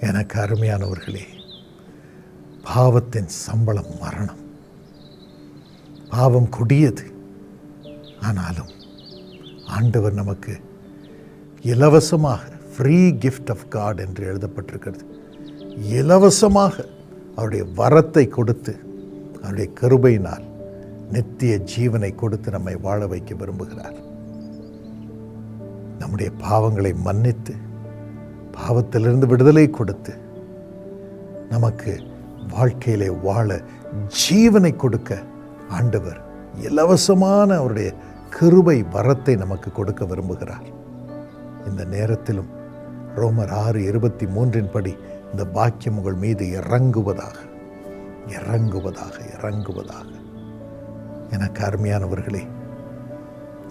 எனக்கு அருமையானவர்களே பாவத்தின் சம்பளம் மரணம். பாவம் கொடியது. ஆனாலும் ஆண்டவர் நமக்கு இலவசமாக ஃப்ரீ கிஃப்ட் ஆஃப் காட் என்று எழுதப்பட்டிருக்கிறது. இலவசமாக அவருடைய வரத்தை கொடுத்து அவருடைய கருபையினால் நித்திய ஜீவனை கொடுத்து நம்மை வாழ வைக்க விரும்புகிறார். நம்முடைய பாவங்களை மன்னித்து பாவத்திலிருந்து விடுதலை கொடுத்து நமக்கு வாழ்க்கையிலே வாழ ஜீவனை கொடுக்க ஆண்டவர் இலவசமான அவருடைய கிருபை வரத்தை நமக்கு கொடுக்க விரும்புகிறார். இந்த நேரத்திலும் ரோமர் ஆறு இருபத்தி மூன்றின் படி இந்த பாக்கியம் உங்கள் மீது இறங்குவதாக இறங்குவதாக இறங்குவதாக. எனக்கு அருமையானவர்களே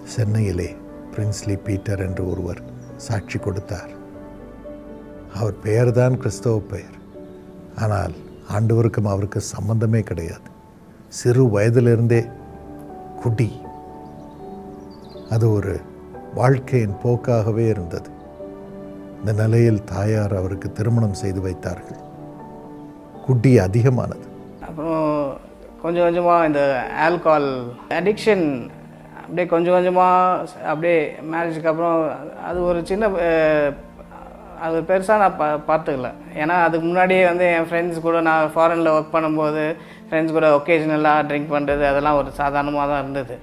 சென்னையிலே பிரின்ஸ்லி பீட்டர் என்று ஒருவர் சாட்சி கொடுத்தார். அவர் பெயர் தான் கிறிஸ்தவ பெயர். ஆனால் ஆண்டவருக்கும் அவருக்கு சம்பந்தமே கிடையாது. சிறு வயதிலிருந்தே குடி. அது ஒரு வாழ்க்கையின் போக்காகவே இருந்தது. இந்த நிலையில் தாயார் அவருக்கு திருமணம் செய்து வைத்தார்கள். குடி அதிகமானது. அப்புறம் கொஞ்சம் கொஞ்சமாக இந்த ஆல்கால் அடிக்ஷன் அப்படியே கொஞ்சம் கொஞ்சமாக அப்படியே மேரேஜுக்கு அப்புறம் அது ஒரு சின்ன அது பெருசாக நான் பா பார்த்துக்கல. ஏன்னா அதுக்கு முன்னாடியே வந்து என் ஃப்ரெண்ட்ஸ் கூட நான் ஃபாரினில் ஒர்க் பண்ணும்போது ஃப்ரெண்ட்ஸ் கூட ஒகேஷ்னலாக ட்ரிங்க் பண்ணுறது அதெல்லாம் ஒரு சாதாரணமாக தான் இருந்தது.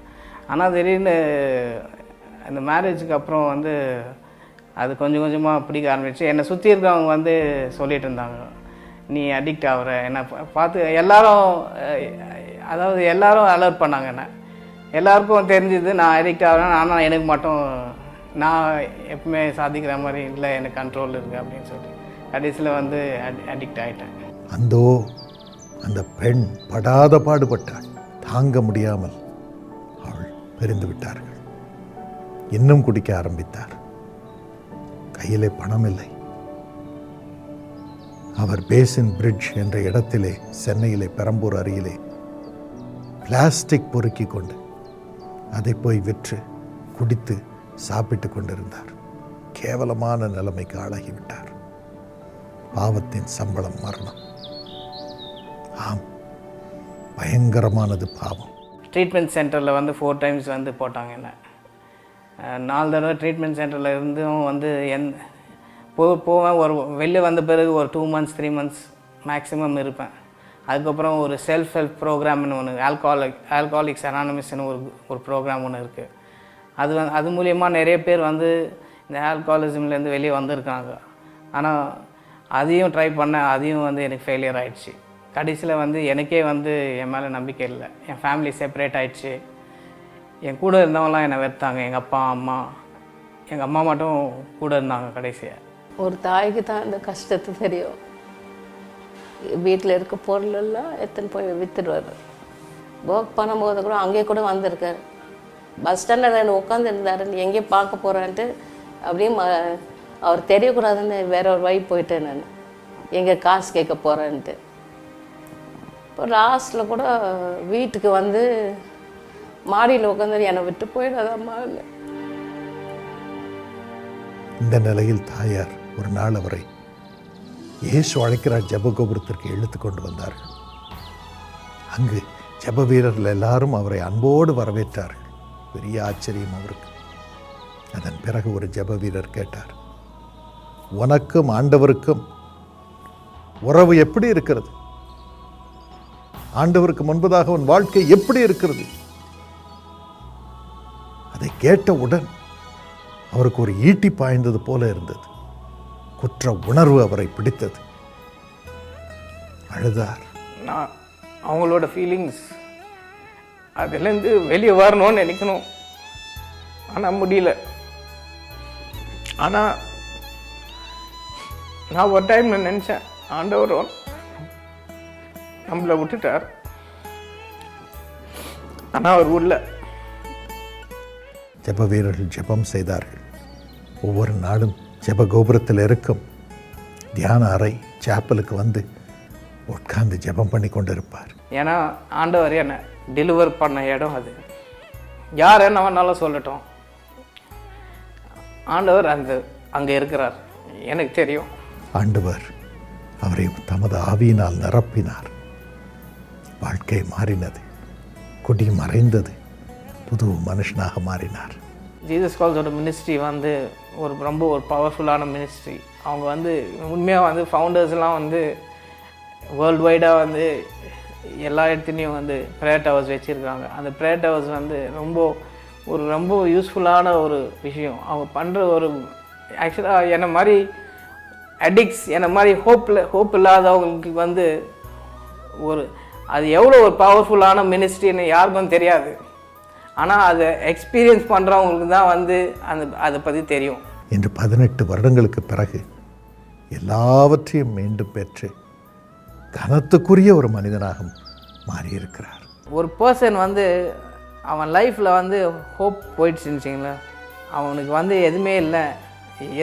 ஆனால் திடீர்னு அந்த மேரேஜுக்கு அப்புறம் வந்து அது கொஞ்சம் கொஞ்சமாக பிடிக்க ஆரம்பிச்சு என்னை சுற்றி இருக்கவங்க வந்து சொல்லிட்டு இருந்தாங்க. நீ அடிக்ட் ஆகுற என்னை பார்த்து எல்லாரும் அதாவது எல்லாரும் அலர்ட் பண்ணாங்க என்ன. எல்லாருக்கும் தெரிஞ்சுது நான் அடிக்ட் ஆகிறேன் ஆனால் எனக்கு மட்டும் நான் எப்பவுமே சாதிக்கிற மாதிரி இல்லை எனக்கு கண்ட்ரோல் இருக்குது அப்படின்னு சொல்லி கடைசியில் வந்து அடிக்ட் ஆகிட்டேன் அந்தோ அந்த பெண் படாத பாடுபட்டாள். தாங்க முடியாமல் அவள் பிரிந்து விட்டார்கள். இன்னும் குடிக்க ஆரம்பித்தார். கையிலே பணம் இல்லை. அவர் பேசின் பிரிட்ஜ் என்ற இடத்திலே சென்னையிலே பெரம்பூர் அருகிலே பிளாஸ்டிக் பொறுக்கி கொண்டு அதை போய் விற்று குடித்து சாப்பிட்டு கொண்டிருந்தார். கேவலமான நிலைமைக்கு ஆளாகிவிட்டார். பாவத்தின் சம்பளம் மரணம். ஆம் பயங்கரமானது பாவம். ட்ரீட்மெண்ட் சென்டரில் வந்து ஃபோர் டைம்ஸ் வந்து போட்டாங்க என்ன. நாலு தடவை ட்ரீட்மெண்ட் சென்டரில் இருந்தும் வந்து எந் போ போவேன். ஒரு வெளில வந்த பிறகு ஒரு two months three months maximum இருப்பேன். அதுக்கப்புறம் ஒரு செல்ஃப் ஹெல்ப் ப்ரோக்ராம்னு ஒன்று ஆல்கஹாலிக் ஆல்கஹாலிக்ஸ் அனானமிஸ்னு ஒரு ஒரு ப்ரோக்ராம் ஒன்று இருக்குது அது வந்து அது மூலியமாக நிறைய பேர் வந்து இந்த ஆல்கஹாலிசம்லேருந்து வெளியே வந்திருக்காங்க. ஆனால் அதையும் ட்ரை பண்ணேன். அதையும் வந்து எனக்கு ஃபெயிலியர் ஆகிடுச்சு கடைசியில் வந்து எனக்கே வந்து என் மேலே நம்பிக்கை இல்லை. என் ஃபேமிலி செப்பரேட் ஆகிடுச்சு என் கூட இருந்தவங்களாம் என்னை வெறுத்தாங்க. எங்கள் அப்பா அம்மா. எங்கள் அம்மா மட்டும் கூட இருந்தாங்க கடைசியாக ஒரு தாய்க்கு தான் இந்த கஷ்டத்து தெரியும். வீட்டில் இருக்க பொருள் எல்லாம் எடுத்துன்னு போய் விற்றுடுவார் ஒர்க் பண்ணும்போது கூட அங்கேயே கூட வந்திருக்காரு. பஸ் ஸ்டாண்டில் நான் உட்காந்துருந்தாரு நீ எங்கேயோ பார்க்க போகிறேன்ட்டு அப்படியே ம அவர் தெரியக்கூடாதுன்னு வேற ஒரு வழி போயிட்டேன் நான். எங்கே காசு கேட்க போகிறேன்ட்டு இப்போ லாஸ்ட்டில் கூட வீட்டுக்கு வந்து மாடியில் உட்காந்து என்னை விட்டு போயிடாதம்மா இந்த நிலையில் தாயார் ஒரு நாள் அவரை இயேசு அழைக்கிறார் ஜெபகோபுரத்திற்கு இழுத்து கொண்டு வந்தார்கள். அங்கு ஜெப வீரர்கள் எல்லாரும் அவரை அன்போடு வரவேற்றார்கள். பெரிய ஆச்சரியம் அவருக்கு. அதன் பிறகு ஒரு ஜப வீரர் கேட்டார் உனக்கும் ஆண்டவருக்கும் உறவு எப்படி இருக்கிறது? ஆண்டவருக்கு முன்பதாக உன் வாழ்க்கை எப்படி இருக்கிறது? அதை கேட்டவுடன் அவருக்கு ஒரு ஈட்டி பாய்ந்தது போல இருந்தது. குற்ற உணர்வு அவரை பிடித்தது. அழுதார். நான் அவங்களோட ஃபீலிங்ஸ் அதுலேருந்து வெளியே வரணும்னு நினைக்கணும். ஆனால் முடியல. ஆனால் நான் ஒரு டைம் நான் நினச்சேன் ஆண்டவரும் நம்மளை விட்டுட்டார். ஆனால் அவர் உள்ள. ஜெப வீரர்கள் ஜெபம் செய்தார்கள். ஒவ்வொரு நாளும் ஜெப கோபுரத்தில் இருக்கும் தியான அறை சாப்பலுக்கு வந்து உட்கார்ந்து ஜெபம் பண்ணி கொண்டிருப்பார். ஏன்னா ஆண்டவர் என்னை டெலிவர் பண்ண இடம் அது. யார் என்ன வேணாலும் சொல்லட்டும். ஆண்டவர் அந்த அங்கே இருக்கிறார். எனக்கு தெரியும். ஆண்டவர் அவரை தமது ஆவியினால் நிரப்பினார். வாழ்க்கை மாறினது கொடி மறைந்தது புது மனுஷனாக மாறினார். ஜீசஸ் கால்ஸோட மினிஸ்ட்ரி வந்து ஒரு ரொம்ப ஒரு பவர்ஃபுல்லான மினிஸ்ட்ரி அவங்க வந்து உண்மையாக வந்து ஃபவுண்டர்ஸ்லாம் வந்து வேர்ல்டு வைடாக வந்து எல்லா இடத்துலையும் வந்து ப்ரேயர் டவர்ஸ் வச்சுருக்காங்க அந்த ப்ரேயர் டவர்ஸ் வந்து ரொம்ப ஒரு ரொம்ப யூஸ்ஃபுல்லான ஒரு விஷயம். அவங்க பண்ணுற ஒரு ஆக்சுவலாக என்ன மாதிரி அடிக்ட்ஸ் என்ன மாதிரி ஹோப்பில் ஹோப் இல்லாதவங்களுக்கு வந்து ஒரு அது எவ்வளோ ஒரு பவர்ஃபுல்லான மினிஸ்ட்ரின்னு யாருக்கும் தெரியாது. ஆனால் அதை எக்ஸ்பீரியன்ஸ் பண்ணுறவங்களுக்கு தான் வந்து அந்த அதை பற்றி தெரியும். இன்று பதினெட்டு வருடங்களுக்கு பிறகு எல்லாவற்றையும் மீண்டும் பெற்று கனத்துக்குரிய ஒரு மனிதனாக மாறியிருக்கிறார். ஒரு பர்சன் வந்து அவன் லைஃப்பில் வந்து ஹோப் போயிடுச்சுன்னு அவனுக்கு வந்து எதுவுமே இல்லை.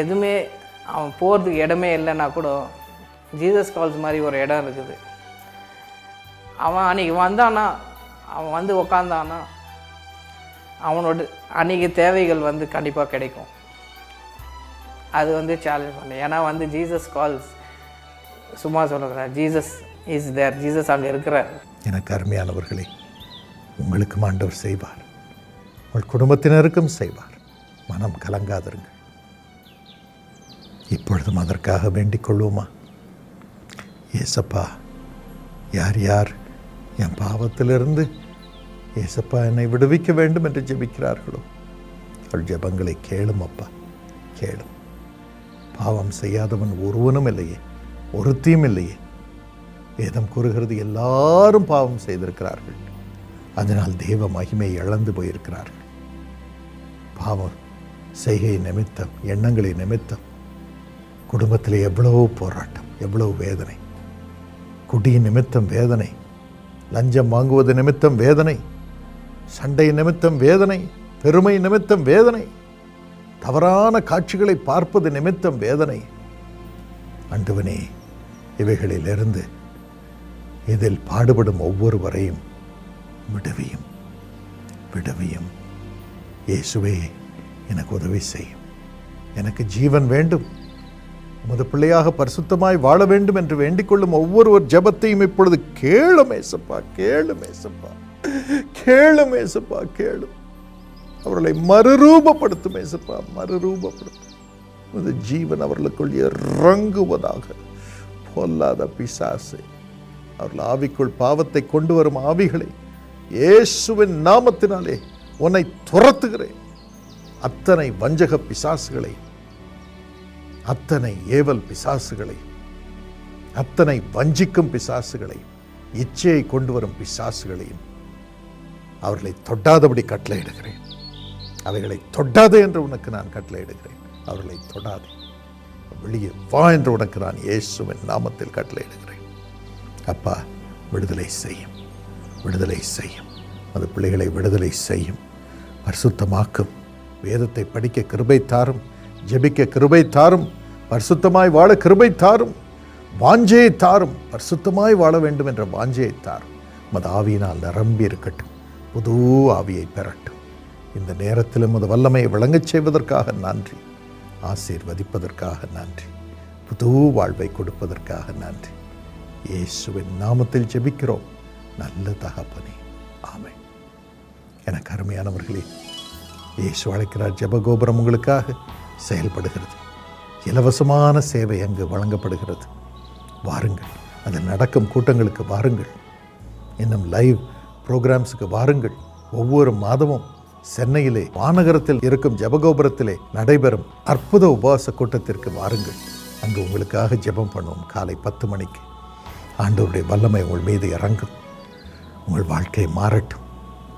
எதுவுமே அவன் போகிறதுக்கு இடமே இல்லைன்னா கூட ஜீசஸ் கால்ஸ் மாதிரி ஒரு இடம் இருக்குது. அவன் அன்றைக்கி வந்தானா அவன் வந்து உக்காந்தானா அவனோட அன்றைக்கி தேவைகள் வந்து கண்டிப்பாக கிடைக்கும். அது வந்து சேலஞ்ச் பண்ணேன் ஏன்னா வந்து ஜீசஸ் கால்ஸ் சும்மா சொல்லுறேன் ஜீசஸ் இஸ் தேர் ஜீசஸ் அங்கே இருக்கிறார். எனக்கு அருமையானவர்களே உங்களுக்கும் ஆண்டவர் செய்வார். உங்கள் குடும்பத்தினருக்கும் செய்வார். மனம் கலங்காதிருங்கள். இப்பொழுதும் அதற்காக வேண்டிக் கொள்வோமா? ஏசப்பா யார் யார் என் பாவத்திலிருந்து ஏசப்பா என்னை விடுவிக்க வேண்டும் என்று ஜெபிக்கிறார்களோ? அவள் ஜெபங்களை கேளும் அப்பா கேளும். பாவம் செய்யாதவன் ஒருவனும் இல்லையே. ஒருத்தியும் இல்லையே. வேதம் கூறுகிறது எல்லாரும் பாவம் செய்திருக்கிறார்கள். அதனால் தேவ மகிமை இழந்து போயிருக்கிறார்கள். பாவம் செய்கை நிமித்தம் எண்ணங்களை நிமித்தம் குடும்பத்தில் எவ்வளவோ போராட்டம் எவ்வளவு வேதனை. குடி நிமித்தம் வேதனை லஞ்சம் வாங்குவது நிமித்தம் வேதனை சண்டை நிமித்தம் வேதனை பெருமை நிமித்தம் வேதனை தவறான காட்சிகளை பார்ப்பது நிமித்தம் வேதனை. அண்டுவனே இவைகளிலிருந்து இதில் பாடுபடும் ஒவ்வொருவரையும் விடுவியும் விடுவியும். இயேசுவே எனக்கு உதவி செய்யும். எனக்கு ஜீவன் வேண்டும். உமது பிள்ளையாக பரிசுத்தமாய் வாழ வேண்டும் என்று வேண்டிக்கொள்ளும் ஒவ்வொருவர் ஜெபத்தையும் இப்பொழுது கேளும் ஏசப்பா கேளும் ஏசப்பா. கேளும் ஏசப்பா கேளும். அவர்களை மறுரூபப்படுத்தும் ஏசப்பா மறுரூபப்படுத்தும். உமது ஜீவன் அவர்களுக்குள் இறங்குவதாக. பொல்லாத பிசாசு. அவர்கள் ஆவிக்குள் பாவத்தை கொண்டு வரும் ஆவிகளை இயேசுவின் நாமத்தினாலே உன்னை துரத்துகிறேன். அத்தனை வஞ்சக பிசாசுகளை அத்தனை ஏவல் பிசாசுகளை அத்தனை வஞ்சிக்கும் பிசாசுகளை இச்சையை கொண்டு வரும் பிசாசுகளையும் அவர்களை தொட்டாதபடி கட்டளையிடுகிறேன். அவைகளை தொட்டாதே என்று உனக்கு நான் கட்டளையிடுகிறேன். அவர்களை தொடாதே. வெளியே வா என்று உனக்கு நான் இயேசுவின் நாமத்தில் கட்டளையிடுகிறேன் அப்பா விடுதலை செய்யும். விடுதலை செய்யும். அது பிள்ளைகளை விடுதலை செய்யும். பரிசுத்தமாக்கும். வேதத்தை படிக்க கிருபை தாரும். ஜெபிக்க கிருபை தாரும். பரிசுத்தமாய் வாழ கிருபை தாரும். வாஞ்சையை தாரும். பரிசுத்தமாய் வாழ வேண்டும் என்ற வாஞ்சையை தாரும். மது ஆவியினால் நிரம்பி இருக்கட்டும். புது ஆவியை பெறட்டும். இந்த நேரத்திலும் அது வல்லமையை விளங்கச் செய்வதற்காக நன்றி. ஆசீர்வதிப்பதற்காக நன்றி. புது வாழ்வை கொடுப்பதற்காக நன்றி. இயேசுவின் நாமத்தில் ஜெபிக்கிறோம். நல்ல தகப்பனே. ஆமை எனக்கு அருமையானவர்களே இயேசு அழைக்கிறார் ஜபகோபுரம் உங்களுக்காக செயல்படுகிறது. இலவசமான சேவை அங்கு வழங்கப்படுகிறது. வாருங்கள். அதில் நடக்கும் கூட்டங்களுக்கு வாருங்கள். இன்னும் லைவ் ப்ரோக்ராம்ஸுக்கு வாருங்கள். ஒவ்வொரு மாதமும் சென்னையிலே மாநகரத்தில் இருக்கும் ஜபகோபுரத்திலே நடைபெறும் அற்புத உபவாச கூட்டத்திற்கு வாருங்கள். அங்கு உங்களுக்காக ஜெபம் பண்ணுவோம். காலை பத்து மணிக்கு. ஆண்டவருடைய வல்லமை உங்கள் மீது இறங்கும். உங்கள் வாழ்க்கை மாறட்டும்.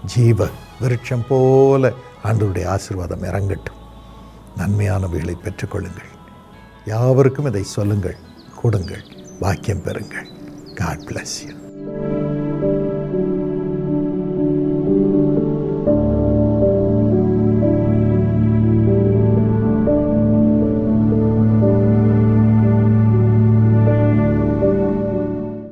ஜீவ விருட்சம் போல ஆண்டவருடைய ஆசீர்வாதம் இறங்கட்டும். நன்மையானவைகளை பெற்றுக்கொள்ளுங்கள். யாவருக்கும் இதை சொல்லுங்கள் கொடுங்கள் பாக்கியம் பெறுங்கள். God bless you